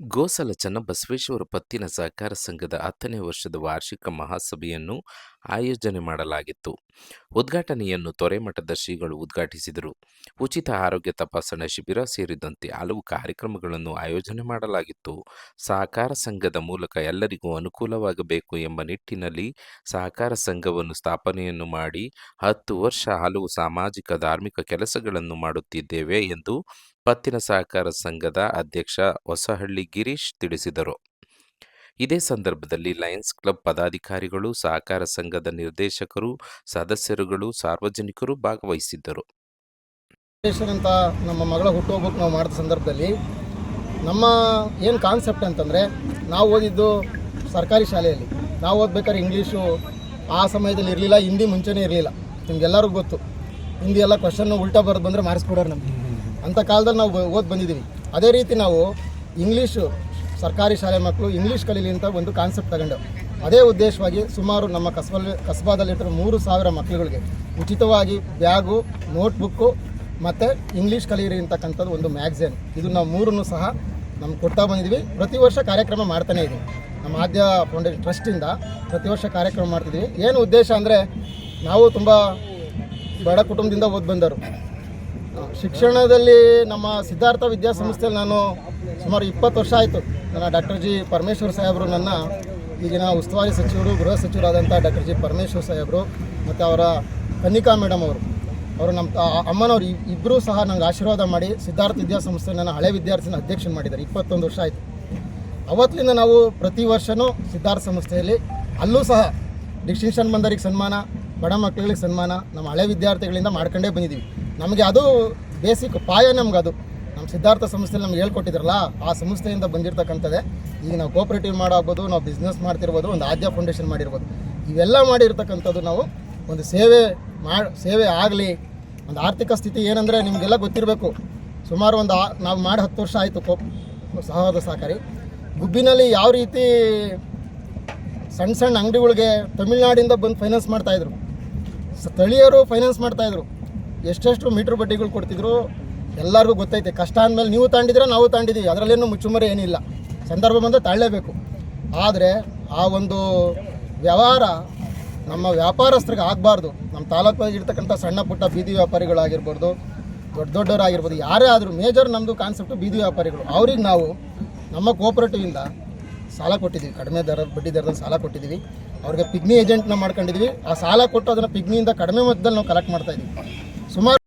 ಗೋಸಲ ಚನ್ನಬಸವೇಶ್ವರ ಪತ್ತಿನ ಸಹಕಾರ ಸಂಘದ ಹತ್ತನೇ ವರ್ಷದ ವಾರ್ಷಿಕ ಮಹಾಸಭೆಯನ್ನು ಆಯೋಜನೆ ಮಾಡಲಾಗಿತ್ತು. ಉದ್ಘಾಟನೆಯನ್ನು ತೊರೆಮಠದ ಶ್ರೀಗಳು ಉದ್ಘಾಟಿಸಿದರು. ಉಚಿತ ಆರೋಗ್ಯ ತಪಾಸಣಾ ಶಿಬಿರ ಸೇರಿದಂತೆ ಹಲವು ಕಾರ್ಯಕ್ರಮಗಳನ್ನು ಆಯೋಜನೆ ಮಾಡಲಾಗಿತ್ತು. ಸಹಕಾರ ಸಂಘದ ಮೂಲಕ ಎಲ್ಲರಿಗೂ ಅನುಕೂಲವಾಗಬೇಕು ಎಂಬ ನಿಟ್ಟಿನಲ್ಲಿ ಸಹಕಾರ ಸಂಘವನ್ನು ಸ್ಥಾಪನೆಯನ್ನು ಮಾಡಿ ಹತ್ತು ವರ್ಷ ಹಲವು ಸಾಮಾಜಿಕ, ಧಾರ್ಮಿಕ ಕೆಲಸಗಳನ್ನು ಮಾಡುತ್ತಿದ್ದೇವೆ ಎಂದು ಪತ್ತಿನ ಸಹಕಾರ ಸಂಘದ ಅಧ್ಯಕ್ಷ ಹೊಸಹಳ್ಳಿ ಗಿರೀಶ್ ತಿಳಿಸಿದರು. ಇದೇ ಸಂದರ್ಭದಲ್ಲಿ ಲಯನ್ಸ್ ಕ್ಲಬ್ ಪದಾಧಿಕಾರಿಗಳು, ಸಹಕಾರ ಸಂಘದ ನಿರ್ದೇಶಕರು, ಸದಸ್ಯರುಗಳು, ಸಾರ್ವಜನಿಕರು ಭಾಗವಹಿಸಿದ್ದರು. ಅಂತ ನಮ್ಮ ಮಗಳ ಹುಟ್ಟುಹಬ್ಬಕ್ಕೆ ನಾವು ಮಾಡಿದ ಸಂದರ್ಭದಲ್ಲಿ ನಮ್ಮ ಏನು ಕಾನ್ಸೆಪ್ಟ್ ಅಂತಂದರೆ ನಾವು ಓದಿದ್ದು ಸರ್ಕಾರಿ ಶಾಲೆಯಲ್ಲಿ. ನಾವು ಓದ್ಬೇಕಾದ್ರೆ ಇಂಗ್ಲೀಷು ಆ ಸಮಯದಲ್ಲಿ ಇರಲಿಲ್ಲ, ಹಿಂದಿ ಮುಂಚೆನೇ ಇರಲಿಲ್ಲ. ನಿಮ್ಗೆಲ್ಲರಿಗೂ ಗೊತ್ತು. ಹಿಂದಿ ಎಲ್ಲ ಕ್ವಶನ್ನು ಉಲ್ಟಾ ಬರೋದು ಬಂದರೆ ಮಾರಿಸ್ಕೊಡೋರು ನಮಗೆ. ಅಂಥ ಕಾಲದಲ್ಲಿ ನಾವು ಓದಿ ಬಂದಿದ್ದೀವಿ. ಅದೇ ರೀತಿ ನಾವು ಇಂಗ್ಲೀಷು, ಸರ್ಕಾರಿ ಶಾಲೆ ಮಕ್ಕಳು ಇಂಗ್ಲೀಷ್ ಕಲೀಲಿ ಅಂತ ಒಂದು ಕಾನ್ಸೆಪ್ಟ್ ತಗೊಂಡು. ಅದೇ ಉದ್ದೇಶವಾಗಿ ಸುಮಾರು ನಮ್ಮ ಕಸ್ಬಲ್ ಕಸ್ಬಾದಲ್ಲಿಟ್ಟಿರೋ ಮೂರು ಸಾವಿರ ಮಕ್ಕಳುಗಳಿಗೆ ಉಚಿತವಾಗಿ ಬ್ಯಾಗು, ನೋಟ್ಬುಕ್ಕು ಮತ್ತು ಇಂಗ್ಲೀಷ್ ಕಲಿಯಿರಿ ಅಂತಕ್ಕಂಥದ್ದು ಒಂದು ಮ್ಯಾಗ್ಝಿನ್. ಇದು ನಾವು ಮೂರನ್ನು ಸಹ ನಮ್ಗೆ ಕೊಡ್ತಾ ಬಂದಿದ್ವಿ ಪ್ರತಿ ವರ್ಷ ಕಾರ್ಯಕ್ರಮ ಮಾಡ್ತಾನೆ ಇದ್ದೀವಿ ನಮ್ಮ ಆದ್ಯ ಫೌಂಡೇಶನ್ ಟ್ರಸ್ಟಿಂದ ಪ್ರತಿ ವರ್ಷ ಕಾರ್ಯಕ್ರಮ ಮಾಡ್ತಿದ್ವಿ ಏನು ಉದ್ದೇಶ ಅಂದರೆ ನಾವು ತುಂಬ ಬಡ ಕುಟುಂಬದಿಂದ ಓದ್ ಬಂದವರು. ಶಿಕ್ಷಣದಲ್ಲಿ ನಮ್ಮ ಸಿದ್ಧಾರ್ಥ ವಿದ್ಯಾಸಂಸ್ಥೆಯಲ್ಲಿ ನಾನು ಸುಮಾರು ಇಪ್ಪತ್ತು ವರ್ಷ ಆಯಿತು. ನನ್ನ ಡಾಕ್ಟರ್ ಜಿ ಪರಮೇಶ್ವರ್ ಸಾಹೇಬರು ನನ್ನ ಈಗಿನ ಉಸ್ತುವಾರಿ ಸಚಿವರು, ಗೃಹ ಸಚಿವರಾದಂಥ ಡಾಕ್ಟರ್ ಜಿ ಪರಮೇಶ್ವರ್ ಸಾಹೇಬರು ಮತ್ತು ಅವರ ಕನ್ನಿಕಾ ಮೇಡಮ್ ಅವರು. ಅವರು ನಮ್ಮ ಅಮ್ಮನವರು ಇಬ್ಬರೂ ಸಹ ನನಗೆ ಆಶೀರ್ವಾದ ಮಾಡಿ ಸಿದ್ಧಾರ್ಥ ವಿದ್ಯಾಸಂಸ್ಥೆ ನನ್ನ ಹಳೆ ವಿದ್ಯಾರ್ಥಿನ ಅಧ್ಯಕ್ಷನ ಮಾಡಿದ್ದಾರೆ. ಇಪ್ಪತ್ತೊಂದು ವರ್ಷ ಆಯಿತು. ಅವತ್ತಿನಿಂದ ನಾವು ಪ್ರತಿ ವರ್ಷವೂ ಸಿದ್ಧಾರ್ಥ ಸಂಸ್ಥೆಯಲ್ಲಿ ಅಲ್ಲೂ ಸಹ ಡಿಸ್ಟಿಂಕ್ಷನ್ ಬಂದವರಿಗೆ ಸನ್ಮಾನ, ಬಡ ಮಕ್ಕಳಿಗೆ ಸನ್ಮಾನ, ನಮ್ಮ ಹಳೆ ವಿದ್ಯಾರ್ಥಿಗಳಿಂದ ಮಾಡ್ಕೊಂಡೇ ಬಂದಿದ್ದೀವಿ. ನಮಗೆ ಅದು ಬೇಸಿಕ್ ಪಾಯ ನಮ್ಗೆ ಅದು. ನಮ್ಮ ಸಿದ್ಧಾರ್ಥ ಸಂಸ್ಥೆಯಲ್ಲಿ ನಮ್ಗೆ ಹೇಳ್ಕೊಟ್ಟಿದ್ರಲ್ಲ, ಆ ಸಂಸ್ಥೆಯಿಂದ ಬಂದಿರತಕ್ಕಂಥದ್ದೇ. ಈಗ ನಾವು ಕೋಪರೇಟಿವ್ ಮಾಡಾಗ್ಬೋದು, ನಾವು ಬಿಸ್ನೆಸ್ ಮಾಡ್ತಿರ್ಬೋದು, ಒಂದು ಆದ್ಯ ಫೌಂಡೇಶನ್ ಮಾಡಿರ್ಬೋದು. ಇವೆಲ್ಲ ಮಾಡಿರ್ತಕ್ಕಂಥದ್ದು ನಾವು ಒಂದು ಸೇವೆ ಮಾಡಿ ಸೇವೆ ಆಗಲಿ, ಒಂದು ಆರ್ಥಿಕ ಸ್ಥಿತಿ ಏನಂದರೆ ನಿಮಗೆಲ್ಲ ಗೊತ್ತಿರಬೇಕು. ಸುಮಾರು ಒಂದು ನಾವು ಮಾಡಿ ಹತ್ತು ವರ್ಷ ಆಯಿತು ಕೋಪ್ ಸಹವಾದ ಸಹಕಾರಿ. ಗುಬ್ಬಿನಲ್ಲಿ ಯಾವ ರೀತಿ ಸಣ್ಣ ಸಣ್ಣ ಅಂಗಡಿಗಳಿಗೆ ತಮಿಳ್ನಾಡಿಂದ ಬಂದು ಫೈನಾನ್ಸ್ ಮಾಡ್ತಾಯಿದ್ರು ಸ್ಥಳೀಯರು ಫೈನಾನ್ಸ್ ಮಾಡ್ತಾಯಿದ್ರು ಎಷ್ಟೆಷ್ಟು ಮೀಟ್ರ್ ಬಡ್ಡಿಗಳು ಕೊಡ್ತಿದ್ರು ಎಲ್ಲರಿಗೂ ಗೊತ್ತೈತೆ. ಕಷ್ಟ ಅಂದಮೇಲೆ ನೀವು ತಾಂಡಿದ್ರೆ ನಾವು ತಾಂಡಿದ್ದೀವಿ. ಅದರಲ್ಲೇನು ಮುಚ್ಚುಮರೆ ಏನಿಲ್ಲ. ಸಂದರ್ಭ ಬಂದರೆ ತಾಳಲೇಬೇಕು ಆದರೆ ಆ ಒಂದು ವ್ಯವಹಾರ ನಮ್ಮ ವ್ಯಾಪಾರಸ್ಥರಿಗೆ ಆಗಬಾರ್ದು. ನಮ್ಮ ತಾಲೂಕಾಗಿ ಇರ್ತಕ್ಕಂಥ ಸಣ್ಣ ಪುಟ್ಟ ಬೀದಿ ವ್ಯಾಪಾರಿಗಳಾಗಿರ್ಬೋದು, ದೊಡ್ಡ ದೊಡ್ಡವರಾಗಿರ್ಬೋದು, ಯಾರೇ ಆದರೂ ಮೇಜರ್ ನಮ್ಮದು ಕಾನ್ಸೆಪ್ಟು ಬೀದಿ ವ್ಯಾಪಾರಿಗಳು. ಅವ್ರಿಗೆ ನಾವು ನಮ್ಮ ಕೋಪರೇಟಿವಿಂದ ಸಾಲ ಕೊಟ್ಟಿದ್ದೀವಿ. ಕಡಿಮೆ ದರ, ಬಡ್ಡಿ ದರದಲ್ಲಿ ಸಾಲ ಕೊಟ್ಟಿದ್ದೀವಿ. ಅವ್ರಿಗೆ ಪಿಗ್ನಿ ಏಜೆಂಟ್ನ ಮಾಡ್ಕೊಂಡಿದ್ವಿ ಆ ಸಾಲ ಕೊಟ್ಟು ಅದನ್ನು ಪಿಗ್ನಿಯಿಂದ ಕಡಿಮೆ ಮೊತ್ತದಲ್ಲಿ ನಾವು ಕಲೆಕ್ಟ್ ಮಾಡ್ತಾ ಇದ್ದೀವಿ. ಸುಮಾರು